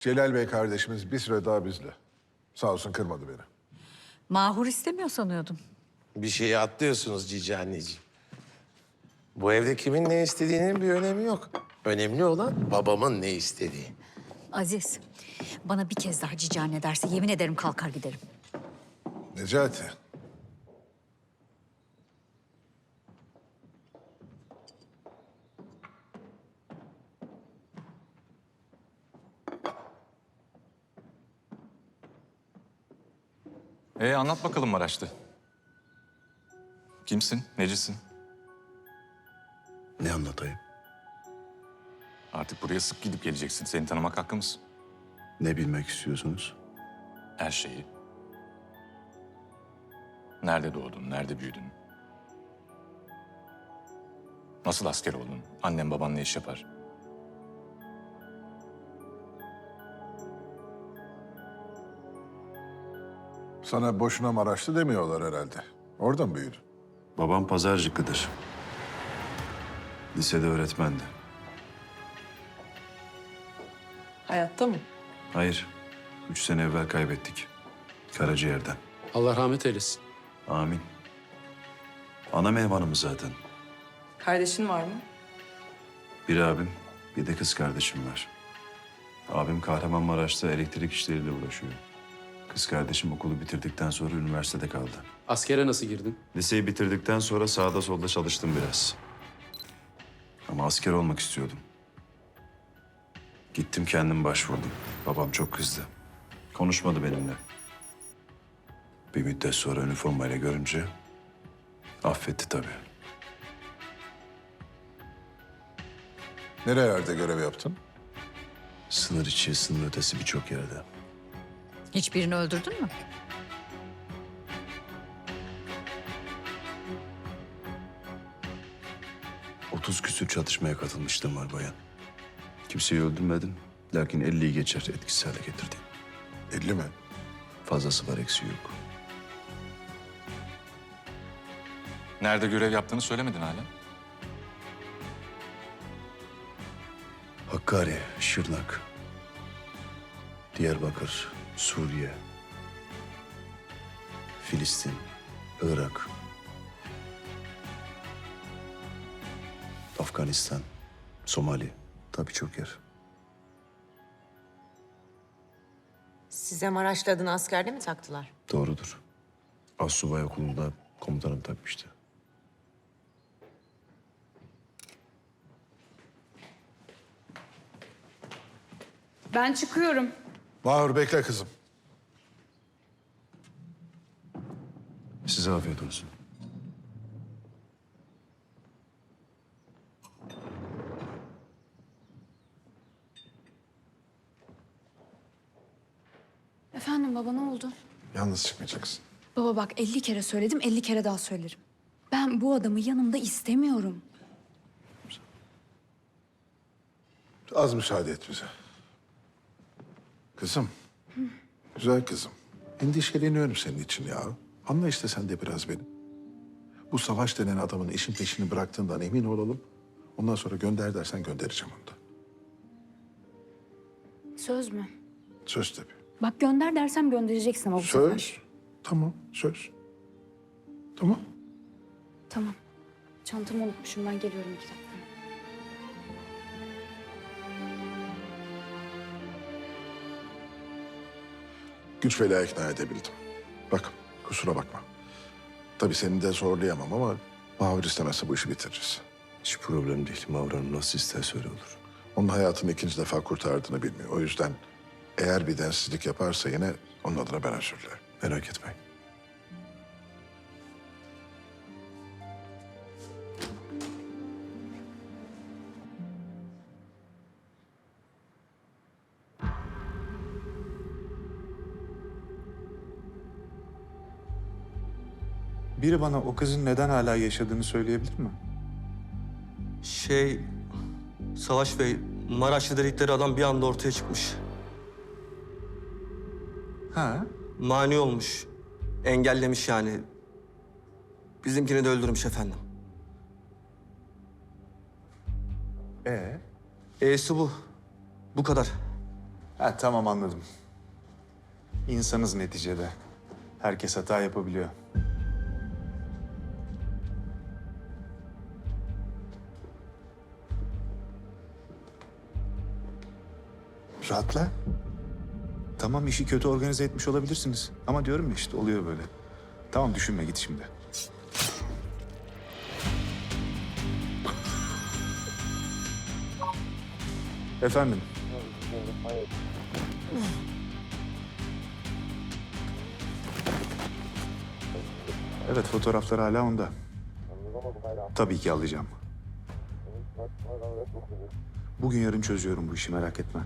Celal Bey kardeşimiz bir süre daha bizle. Sağ olsun kırmadı beni. Mahur istemiyor sanıyordum. Bir şeyi atlıyorsunuz cici anneciğim. Bu evde kimin ne istediğinin bir önemi yok. Önemli olan babamın ne istediği. Aziz, bana bir kez daha cici anne derse yemin ederim kalkar giderim. Necati. Ee anlat bakalım Maraşlı. Kimsin? Necisin? Ne anlatayım? Artık buraya sık gidip geleceksin. Seni tanımak hakkımız. Ne bilmek istiyorsunuz? Her şeyi. Nerede doğdun? Nerede büyüdün? Nasıl asker oldun? Annem baban ne iş yapar? Sana boşuna Maraşlı demiyorlar herhalde. Oradan mı büyüdün? Babam pazarcıklıdır. Lisede öğretmendi. Hayatta mı? Hayır, üç sene evvel kaybettik. Karaciğerden. Allah rahmet eylesin. Amin. Ana meyvanımız zaten. Kardeşin var mı? Bir abim, bir de kız kardeşim var. Abim Kahramanmaraş'ta elektrik işleriyle uğraşıyor. Kız kardeşim okulu bitirdikten sonra üniversitede kaldı. Askere nasıl girdin? Liseyi bitirdikten sonra sağda solda çalıştım biraz. Ama asker olmak istiyordum. Gittim kendim başvurdum. Babam çok kızdı. Konuşmadı benimle. Bir müddet sonra üniformayla görünce affetti tabii. Nerelerde görev yaptın? Sınır içi, sınır ötesi birçok yerde. Hiçbirini öldürdün mü? Otuz küsür çatışmaya katılmıştım var bayan. Kimseyi öldürmedim. Lakin 50'yi geçer etkisiz hale getirdim. 50 mi? Fazlası var eksiği yok. Nerede görev yaptığını söylemedin hala. Hakkari, Şırnak, Diyarbakır, Suriye, Filistin, Irak, Afganistan, Somali, tabii çok yer. Size Maraşlı adını askerde mi taktılar? Doğrudur. Assubay okulunda komutanım takmıştı. Ben çıkıyorum. Mahur bekle kızım. Size afiyet olsun. Efendim baba ne oldu? Yalnız çıkmayacaksın. Baba bak 50 kere söyledim 50 kere daha söylerim. Ben bu adamı yanımda istemiyorum. Az müsaade et bize. Kızım. Güzel kızım. Endişeleniyorum senin için ya. Anla işte sen de biraz beni. Bu savaş denen adamın işin peşini bıraktığından emin olalım. Ondan sonra gönder dersen göndereceğim onu da. Söz mü? Söz tabii. Bak gönder dersem göndereceksin ama bu Söz. sefer. Tamam, söz. Tamam. Tamam. Çantamı unutmuşum ben geliyorum iki dakika. Güç bela ikna edebildim. Bak, kusura bakma. Tabii seni de zorlayamam ama Mahur istemezse bu işi bitiririz. Hiç problem değil. Mavranın nasıl isterse öyle olur. Onun hayatını ikinci defa kurtardığını bilmiyor. O yüzden eğer bir densizlik yaparsa yine onun adına ben özür dilerim. Merak etmeyin. Biri bana o kızın neden hala yaşadığını söyleyebilir mi? Şey, Savaş Bey, Maraşlı dedikleri adam bir anda ortaya çıkmış. Ha? Mani olmuş, engellemiş yani. Bizimkini de öldürmüş efendim. Ee? E'si bu. Bu kadar. Ha, tamam anladım. İnsanız neticede. Herkes hata yapabiliyor. Rahatla. Tamam işi kötü organize etmiş olabilirsiniz. Ama diyorum ya işte oluyor böyle. Tamam düşünme git şimdi. Efendim? Evet fotoğraflar hala onda. Tabii ki alacağım. Bugün yarın çözüyorum bu işi merak etme.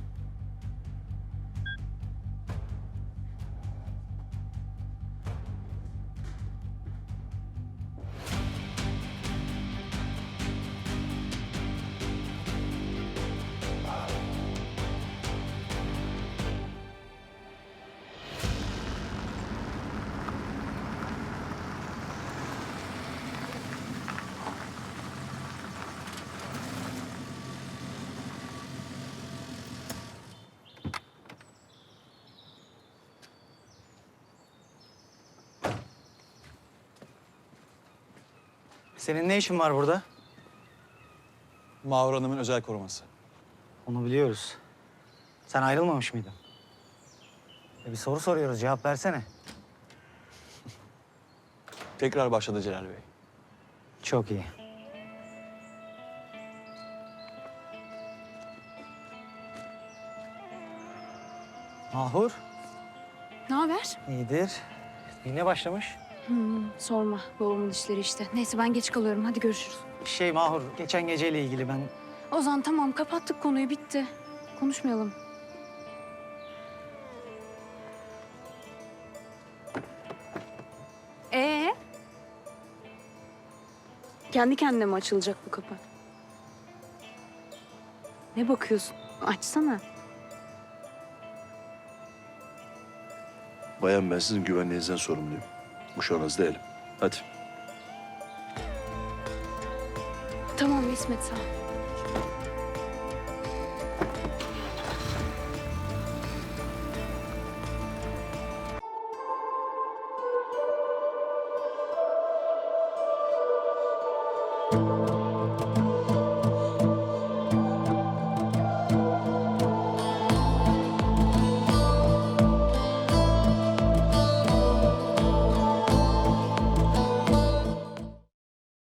Senin ne işin var burada? Mağur Hanım'ın özel koruması. Onu biliyoruz. Sen ayrılmamış mıydın? E bir soru soruyoruz, cevap versene. Tekrar başladı Celal Bey. Çok iyi. Mahur, Ne haber? iyidir. Yine başlamış. Sorma. Babamın işleri işte. Neyse ben geç kalıyorum. Hadi görüşürüz. Şey Mahur, geçen geceyle ilgili ben... Ozan tamam kapattık konuyu bitti. Konuşmayalım. Ee? Kendi kendine mi açılacak bu kapı? Ne bakıyorsun? Açsana. Bayan ben sizin güvenliğinizden sorumluyum. Uşağınız değilim. Hadi. Tamam İsmet sağ ol.